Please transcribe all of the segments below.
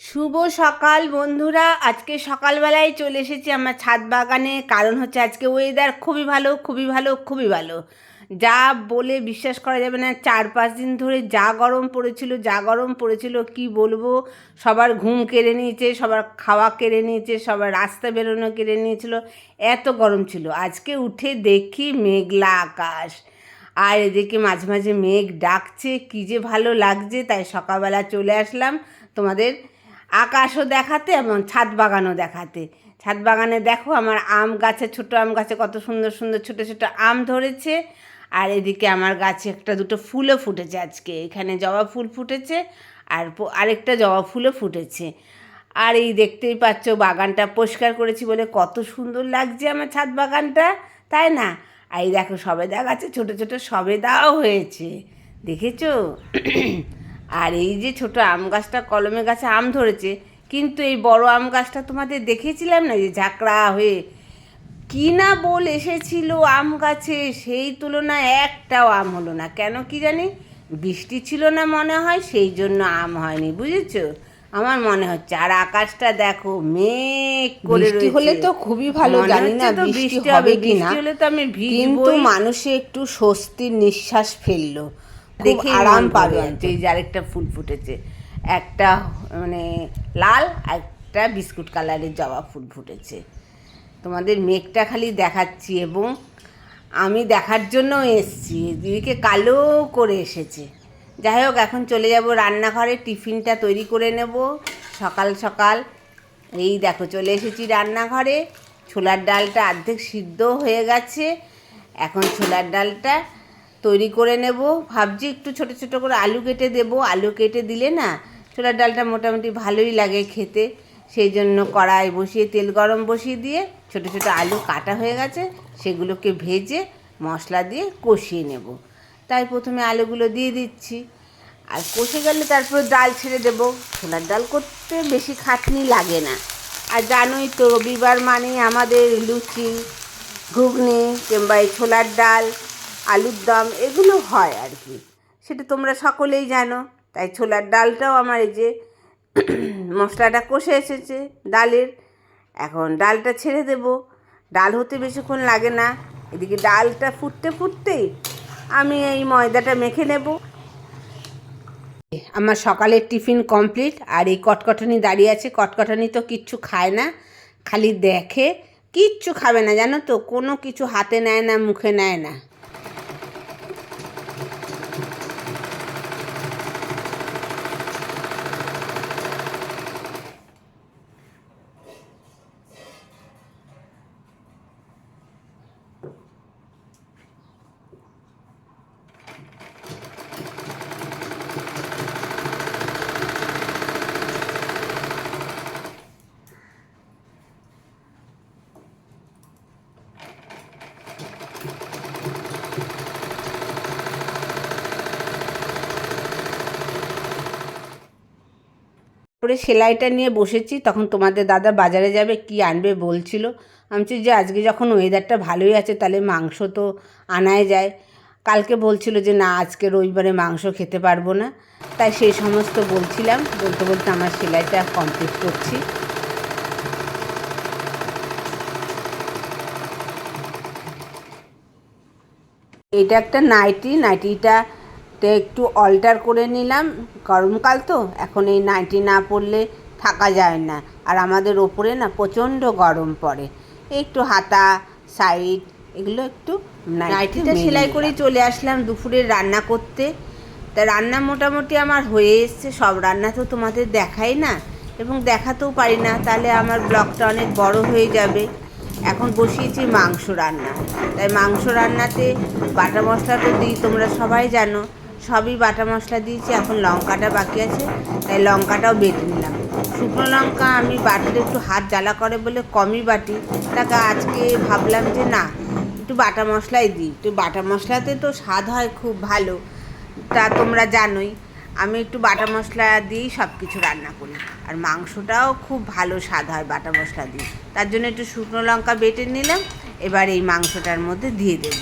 শুভ সকাল, বন্ধুরা। আজকে সকালবেলায় চলে এসেছি আমার ছাদ বাগানে। কারণ হচ্ছে আজকে ওয়েদার খুবই ভালো খুবই ভালো খুবই ভালো। যা বলে বিশ্বাস করা যাবে না, চার পাঁচ দিন ধরে যা গরম পড়েছিল, যা গরম পড়েছিল, কি বলব? সবার ঘুম কেড়ে নিয়েছে, সবার খাওয়া কেড়ে নিয়েছে, সবার রাস্তা বেরোনো কেড়ে নিয়েছিল। এত গরম ছিল। আজকে উঠে দেখি মেঘলা আকাশ। আর এদিকে মাঝে মাঝে মেঘ ডাকছে, কী যে ভালো লাগছে, তাই সকালবেলা চলে আসলাম তোমাদের আকাশও দেখাতে এবং ছাদ বাগানও দেখাতে। ছাদ বাগানে দেখো আমার আম গাছে, ছোট আম গাছে কত সুন্দর সুন্দর ছোট ছোট আম ধরেছে। আর এদিকে আমার গাছে একটা দুটো ফুলও ফুটেছে আজকে। এখানে জবা ফুল ফুটেছে আর আরেকটা জবা ফুলও ফুটেছে। আর এই দেখতেই পাচ্ছ বাগানটা পরিষ্কার করেছি বলে কত সুন্দর লাগছে আমার ছাদ বাগানটা, তাই না? আর এই দেখো সবেদা গাছে ছোট ছোট সবেদাও হয়েছে। দেখেছ? আর এই যে ছোট আম গাছটা কলমে গাছে আম ধরেছে কিন্তু এই বড় আম গাছটা তোমাদের দেখিয়েছিলাম না যে ঝাঁকড়া হয়ে? কি না বল এসেছিল আম গাছে সেই তুলনায় একটাও আম হলো না। কেন কি জানি? বৃষ্টি ছিল না মনে হয় সেই জন্য আম হয়নি বুঝেছ? আমার মনে হচ্ছে। আর আকাশটা দেখো মেঘ করে বৃষ্টি হলে তো খুবই ভালো জানি না বৃষ্টি হবে কি না হলে তো আমি কিন্তু মানুষে একটু স্বস্তির নিঃশ্বাস ফেলল। দেখে আরাম পাবে এই যে আরেকটা ফুল ফুটেছে। একটা মানে লাল একটা বিস্কুট কালারের জবা ফুল ফুটেছে। তোমাদের মেঘটা খালি দেখাচ্ছি এবং আমি দেখার জন্য এসছি। দিদিকে কালো করে এসেছে। যাই হোক এখন চলে যাব রান্নাঘরে। টিফিনটা তৈরি করে নেব সকাল সকাল। এই দেখো চলে এসেছি রান্নাঘরে। ছোলার ডালটা অর্ধেক সিদ্ধ হয়ে গেছে। এখন ছোলার ডালটা তৈরি করে নেব। ভাবছি একটু ছোট ছোট করে আলু কেটে দেব। আলু কেটে দিলে না ছোলার ডালটা মোটামুটি ভালোই লাগে খেতে। সেই জন্য কড়াই বসিয়ে, তেল গরম বসিয়ে দিয়ে ছোট ছোট আলু কাটা হয়ে গেছে। সেগুলোকে ভেজে মশলা দিয়ে কষিয়ে নেব। তাই প্রথমে আলুগুলো দিয়ে দিচ্ছি। আর কষে গেলে তারপর ডাল ছেড়ে দেব। ছোলার ডাল করতে বেশি খাটনি লাগে না। আর জানোই তো, রবিবার মানে আমাদের লুচি, ঘুগনি কিংবা এই ছোলার ডাল। আলুর দম, এগুলো হয় আর কি। সেটা তোমরা সকলেই জানো। তাই ছোলার ডালটাও আমার এই যে মশলাটা কষে এসেছে ডালের। এখন ডালটা ছেড়ে দেব। ডাল হতে বেশিক্ষণ লাগে না। এদিকে ডালটা ফুটতে ফুটতেই আমি এই ময়দাটা মেখে নেব। আমার সকালের টিফিন কমপ্লিট। আর এই কটকটানি দাঁড়িয়ে আছে। কটকটানি তো কিচ্ছু খায় না। খালি দেখে। কিচ্ছু খাবে না, জানো তো? কোনো কিছু হাতে নেয় না, মুখে নেয় না। করে সেলাইটা নিয়ে বসেছি, তখন তোমাদের দাদা বাজারে যাবে, কি আনবে বলছিল। আমি যে, আজকে যখন ওয়েদারটা ভালোই আছে, তাহলে মাংস তো আনাই যায়। কালকে বলছিল যে, না, আজকে রবিবারে মাংস খেতে পারব না। তাই সেই সমস্ত বলছিলাম, বলতে বলতে আমার সেলাইটা কমপ্লিট করছি। এটা একটা নাইটি, নাইটিটা তে একটু অল্টার করে নিলাম। গরমকাল তো এখন এই নাইটি না পরলে থাকা যায় না। আর আমাদের ওপরে না প্রচণ্ড গরম পড়ে। একটু হাতা সাইড এগুলো একটু নাইটিটা সেলাই করে চলে আসলাম দুপুরে রান্না করতে। তা রান্না মোটামুটি আমার হয়ে এসছে সব রান্না তো তোমাদের দেখাই না। এবং দেখাতেও পারি না তাহলে আমার ব্লগটা অনেক বড় হয়ে যাবে। এখন বসিয়েছি মাংস রান্না। তাই মাংস রান্নাতে বাটা মশলা তো দিই তোমরা সবাই জানো। সবই বাটা মশলা দিয়েছি, এখন লঙ্কাটা বাকি আছে, তাই লঙ্কাটাও বেটে নিলাম। শুকনো লঙ্কা আমি বাটলে একটু হাত জ্বালা করে বলে কমই বাটি, তাকে আজকে ভাবলাম যে না, একটু বাটা মশলাই দিই। একটু বাটা মশলাতে তো স্বাদ হয় খুব ভালো, তা তোমরা জানোই, আমি একটু বাটা মশলা দিয়েই সব কিছু রান্না করি। আর মাংসটাও খুব ভালো স্বাদ হয় বাটা মশলা দিয়ে। তার জন্য একটু শুকনো লঙ্কা বেটে নিলাম, এবার এই মাংসটার মধ্যে দিয়ে দেব।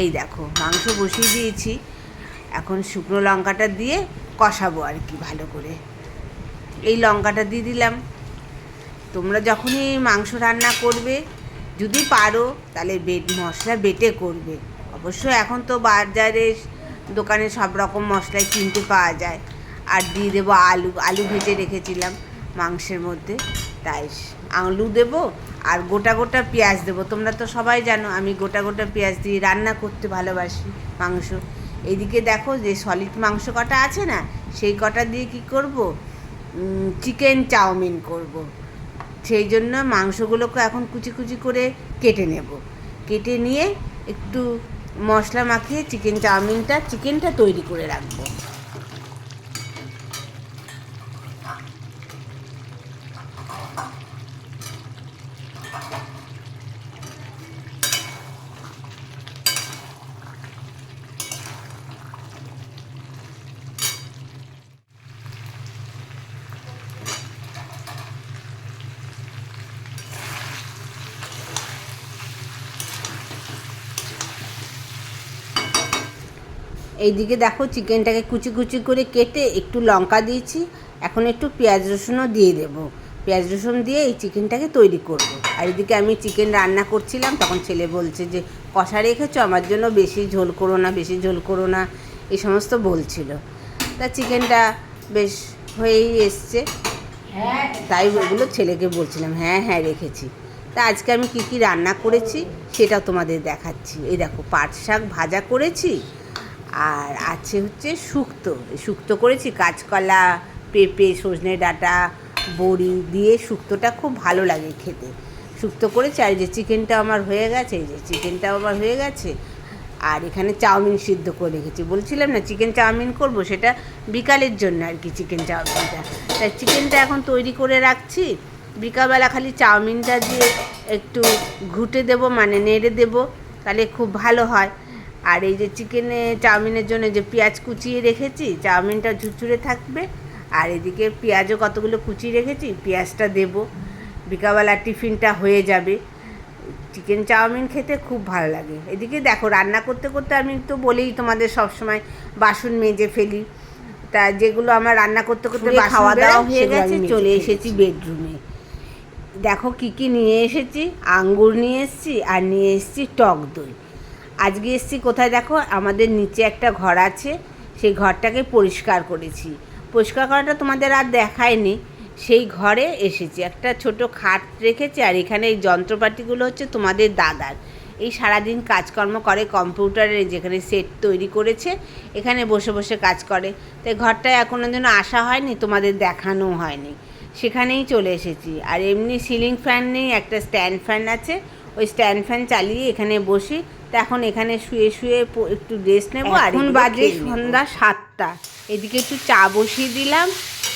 এই দেখো, মাংস বসিয়ে দিয়েছি। এখন শুকনো লঙ্কাটা দিয়ে কষাবো আর কি ভালো করে। এই লঙ্কাটা দিয়ে দিলাম। তোমরা যখনই মাংস রান্না করবে, যদি পারো, তাহলে বেট, মশলা বেটে করবে। অবশ্য এখন তো বাজারে দোকানে সব রকম মশলাই কিনতে পাওয়া যায়। আর দিয়ে দেবো আলু আলু ভেজে রেখেছিলাম মাংসের মধ্যে। তাই আলু দেবো আর গোটা গোটা পেঁয়াজ দেবো। তোমরা তো সবাই জানো, আমি গোটা গোটা পেঁয়াজ দিয়ে রান্না করতে ভালোবাসি মাংস। এইদিকে দেখো যে সলিড মাংস কটা আছে না, সেই কটা দিয়ে কি করব? চিকেন চাউমিন করব। সেই জন্য মাংসগুলোকে এখন কুচি কুচি করে কেটে নেব। কেটে নিয়ে একটু মশলা মাখিয়ে চিকেন চাউমিনটা চিকেনটা তৈরি করে রাখব। এইদিকে দেখো চিকেনটাকে কুচি কুচি করে কেটে একটু লঙ্কা দিয়েছি। এখন একটু পেঁয়াজ রসুনও দিয়ে দেব। পেঁয়াজ রসুন দিয়ে এই চিকেনটাকে তৈরি করব। আর এদিকে আমি চিকেন রান্না করছিলাম, তখন ছেলে বলছে যে, কষা রেখেছো, আমার জন্য বেশি ঝোল করো না, বেশি ঝোল করো না, এই সমস্ত বলছিল। তা চিকেনটা বেশ হয়েই এসছে। তাই ওগুলো ছেলেকে বলছিলাম হ্যাঁ হ্যাঁ রেখেছি। তা আজকে আমি কি কি রান্না করেছি সেটা তোমাদের দেখাচ্ছি। এই দেখো, পাট শাক ভাজা করেছি আর আছে হচ্ছে শুক্তো শুক্তো করেছি, কাঁচকলা, পেঁপে, সজনে ডাঁটা, বড়ি দিয়ে শুক্তোটা খুব ভালো লাগে খেতে। শুক্তো করেছি আর যে চিকেনটা আমার হয়ে গেছে যে চিকেনটাও আমার হয়ে গেছে। আর এখানে চাউমিন সিদ্ধ করে রেখেছি। বলছিলাম না, চিকেন চাউমিন করব, সেটা বিকালের জন্য আর কি চিকেন চাউমিনটা। তাই চিকেনটা এখন তৈরি করে রাখছি। বিকালবেলা খালি চাউমিনটা দিয়ে একটু ঘুটে দেব মানে নেড়ে দেব, তাহলে খুব ভালো হয়। আর এই যে চিকেনে চাউমিনের জন্য যে পেঁয়াজ কুচিয়ে রেখেছি চাউমিনটা ঝুরঝুরে থাকবে। আর এদিকে পেঁয়াজও কতগুলো কুচিয়ে রেখেছি পেঁয়াজটা দেব। বিকালবেলা টিফিনটা হয়ে যাবে। চিকেন চাউমিন খেতে খুব ভালো লাগে। এদিকে দেখো রান্না করতে করতে আমি তো বলেই তোমাদের সব সময় বাসন মেজে ফেলি। তা যেগুলো আমার রান্না করতে করতে খাওয়া দাওয়া হয়ে গেছে চলে এসেছি বেডরুমে। দেখো কি কি নিয়ে এসেছি আঙ্গুর নিয়ে এসেছি আর নিয়ে এসেছি টক দই। আজকে এসেছি কোথায় দেখো? আমাদের নিচে একটা ঘর আছে। সেই ঘরটাকে পরিষ্কার করেছি। পরিষ্কার করাটা তোমাদের আর দেখায়নি। সেই ঘরে এসেছি। একটা ছোট খাট রেখেছি আর এখানে এই যন্ত্রপাতিগুলো হচ্ছে তোমাদের দাদার। এই সারাদিন কাজকর্ম করে কম্পিউটারে, যেখানে সেট তৈরি করেছে, এখানে বসে বসে কাজ করে। তাই ঘরটায় এখনও যেন আসা হয়নি, তোমাদের দেখানো হয়নি। সেখানেই চলে এসেছি। আর এমনি সিলিং ফ্যান নেই, একটা স্ট্যান্ড ফ্যান আছে। ওই স্ট্যান্ড ফ্যান চালিয়ে এখানে বসি। তা এখন এখানে শুয়ে শুয়ে একটু রেস্ট নেব আর এখন বাজে সন্ধ্যা সাতটা। এদিকে একটু চা বসিয়ে দিলাম।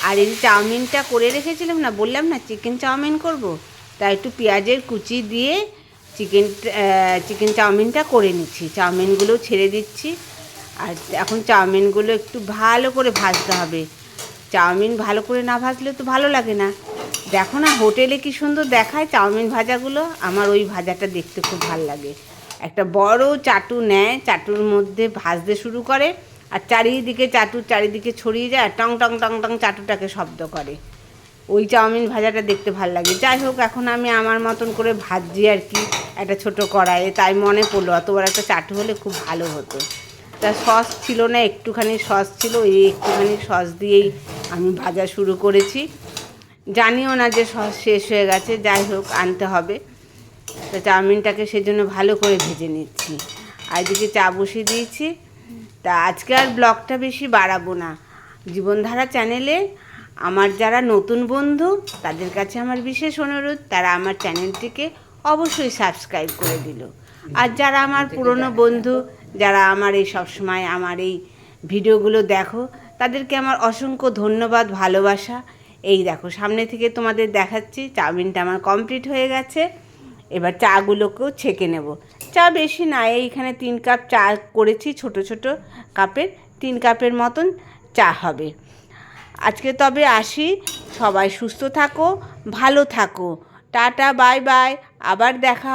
আর এই চাউমিনটা করে রেখেছিলাম না বললাম না চিকেন চাউমিন করব। তা একটু পেঁয়াজের কুচি দিয়ে চিকেন চিকেন চাউমিনটা করে নিচ্ছি। চাউমিনগুলো ছেড়ে দিচ্ছি। আর এখন চাউমিনগুলো একটু ভালো করে ভাজতে হবে। চাউমিন ভালো করে না ভাজলে তো ভালো লাগে না। দেখো না হোটেলে কি সুন্দর দেখায় চাউমিন ভাজাগুলো? আমার ওই ভাজাটা দেখতে খুব ভালো লাগে। একটা বড় চাটু নেয়, চাটুর মধ্যে ভাজতে শুরু করে আর চারিদিকে চাটুর চারিদিকে ছড়িয়ে যায় আর টং টং টং টং চাটুটাকে শব্দ করে। ওই চাউমিন ভাজাটা দেখতে ভালো লাগে। যাই হোক, এখন আমি আমার মতন করে ভাজছি আর কি একটা ছোট কড়াইয়ে। তাই মনে পড়ল অত বড় একটা চাটু হলে খুব ভালো হতো। তা সস ছিল না, একটুখানি সস ছিল এই একটুখানি সস দিয়েই আমি ভাজা শুরু করেছি। জানিও না যে সস শেষ হয়ে গেছে, যাই হোক, আনতে হবে। তো চাউমিনটাকে সেজন্য ভালো করে ভেজে নিচ্ছি। আর এদিকে চা বসিয়ে দিয়েছি। তা আজকে আর ব্লগটা বেশি বাড়াবো না। জীবনধারা চ্যানেলে আমার যারা নতুন বন্ধু, তাদের কাছে আমার বিশেষ অনুরোধ, তারা আমার চ্যানেলটিকে অবশ্যই সাবস্ক্রাইব করে দিল। আর যারা আমার পুরনো বন্ধু, যারা আমার এই সবসময় আমার এই ভিডিওগুলো দেখো, তাদেরকে আমার অসংখ্য ধন্যবাদ, ভালোবাসা। এই দেখো, সামনে থেকে তোমাদের দেখাচ্ছি, চাউমিনটা আমার কমপ্লিট হয়ে গেছে। এবার চাগুলোকেও ছেঁকে নেব। চা বেশি না এইখানে তিন কাপ চা করেছি, ছোট ছোট কাপের, তিন কাপের মতন চা হবে। আজকে তবে আসি, সবাই সুস্থ থাকো, ভালো থাকো। টাটা, বাই বাই, আবার দেখা